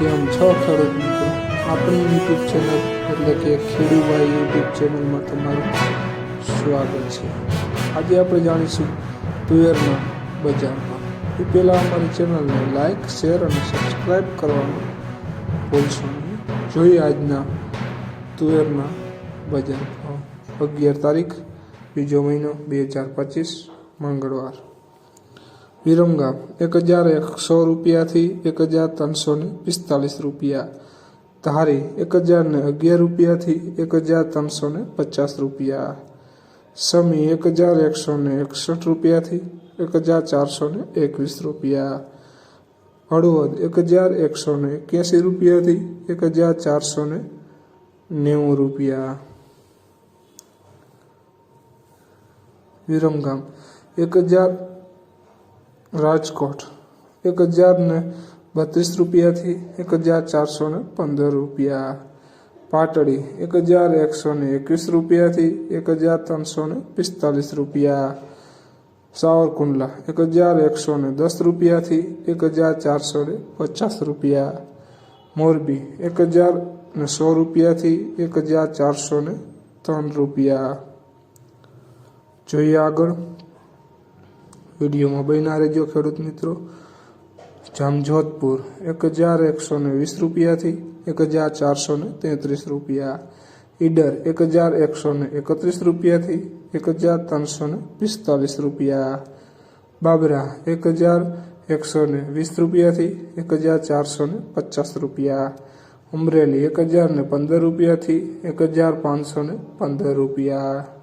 કેમ છ ખેડૂત મિત્રો. આપણી યુટ્યુબ ચેનલ એટલે કે ખેડૂભાઈ યુટ્યુબ ચેનલમાં તમારું સ્વાગત છે. આજે આપણે જાણીશું તુવેરના બજારમાં. એ પહેલાં અમારી ચેનલને લાઈક શેર અને સબસ્ક્રાઈબ કરવાનું ભૂલશો નહીં. જોઈએ આજના તુવેરના બજાર અગિયાર તારીખ, બીજો મહિનો, બે હજાર પચીસ, મંગળવાર. વિરમગામ એક હજાર એકસો રૂપિયાથી એક હજાર ત્રણસો ને પિસ્તાલીસ રૂપિયા. ધારી, એક હજાર ને અગિયાર રૂપિયાથી એક હજાર ત્રણસો ને પચાસ રૂપિયા. સમી, એક હજાર એકસો ને એકસઠ રૂપિયાથી એક હજાર ચારસો ને એકવીસ રૂપિયા. હળવદ, એક હજાર એકસો ને એક્યાસી રૂપિયાથી એક હજાર ચારસો ને નેવું રૂપિયા. વિરમગામ, એક હજાર રાજકોટ. એક હજાર ને બત્રીસ રૂપિયાથી એક હજાર ચારસો ને પંદર રૂપિયા. પાટડી, એક હજાર એકસો ને એકવીસ રૂપિયાથી એક હજાર ત્રણસો ને પિસ્તાલીસ રૂપિયા. સાવરકુંડલા, એક હજાર એકસો ને દસ રૂપિયાથી એક હજાર ચારસો ને પચાસ રૂપિયા. મોરબી, એક હજાર ને સો રૂપિયાથી એક હજાર ચારસો ને ત્રણ રૂપિયા. જોઈએ આગળ. વિડીયોમાં બન્યા રહેજો ખેડૂત મિત્રો. જામજોધપુર એક હજાર એકસો ને વીસ રૂપિયાથી એક હજાર ચારસો ને તેત્રીસ રૂપિયા. ઈડર એક હજાર એકસો ને એકત્રીસ રૂપિયાથી એક હજાર ત્રણસો ને પિસ્તાલીસ રૂપિયા. બાબરા એક હજાર એકસો ને વીસ રૂપિયાથી એક હજાર ચારસો ને પચાસ રૂપિયા. અમરેલી એક હજાર ને પંદર રૂપિયાથી એક હજાર પાંચસો ને પંદર રૂપિયા.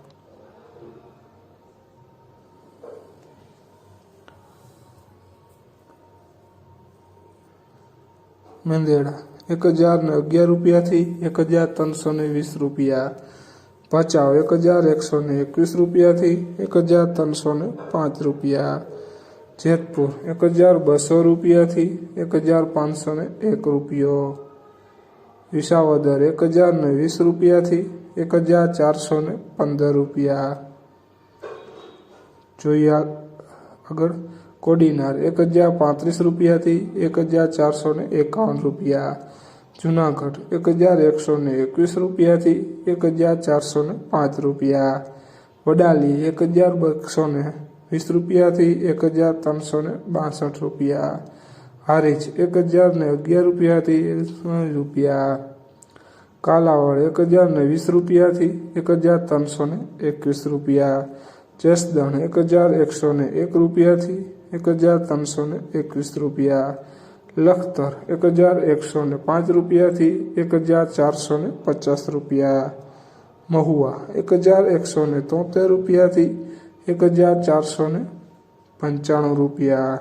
મેંદેડા. એક હજાર ને અગિયાર રૂપિયાથી એક હજાર ત્રણસો ને વીસ રૂપિયા. ભચાઉ એક હજાર એકસો ને એકવીસ રૂપિયાથી એક હજાર ત્રણસો ને પાંચ રૂપિયા. જેતપુર, એક હજાર બસો રૂપિયાથી એક હજાર પાંચસો ને એક રૂપિયો. વિસાવદર, એક હજાર ને વીસ રૂપિયાથી એક હજાર ચારસો ને પંદર રૂપિયા. જોઈએ આગળ. કોડીનાર એક હજાર પાંત્રીસ રૂપિયાથી એક હજાર ચારસો ને એકાવન રૂપિયા. જુનાગઢ એક હજાર એકસો ને એકવીસ રૂપિયાથી એક હજાર ચારસો ને પાંચ રૂપિયા. વડાલી એક હજાર બસો ને વીસ રૂપિયાથી એક હજાર ત્રણસો ને બાસઠ રૂપિયા. હારીજ એક હજાર ને અગિયાર રૂપિયાથી રૂપિયા. કાલાવડ એક હજાર ને વીસ રૂપિયાથી એક હજાર ત્રણસો ને એકવીસ રૂપિયા. જસદણ એક હજાર એકસો ને એક રૂપિયાથી એક હજાર ત્રણસો ને એકવીસ રૂપિયા લખતર, એક હજાર એકસો ને પાંચ રૂપિયાથી એક હજાર ચારસો ને પચાસ રૂપિયા મહુવા, એક હજાર એકસો ને તોતેર રૂપિયાથી એક હજાર ચારસો ને પંચાણું રૂપિયા.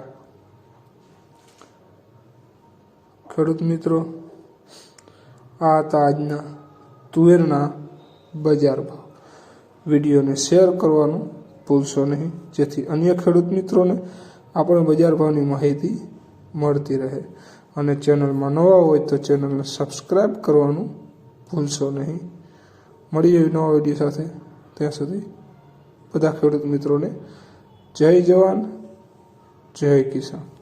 ખેડૂત મિત્રો, આ હતા આજના તુવેરના બજાર ભાવ. વિડીયોને શેર કરવાનું ભૂલશો નહીં. જેથી અન્ય ખેડૂત મિત્રોને આપણે બજાર ભાવની માહિતી મળતી રહે. અને ચેનલમાં નવા હોય તો ચેનલને સબસ્ક્રાઈબ કરવાનું ભૂલશો નહીં. મળીએ નવા વીડિયો સાથે. ત્યાં સુધી બધા ખેડૂત મિત્રોને જય જવાન, જય કિસાન.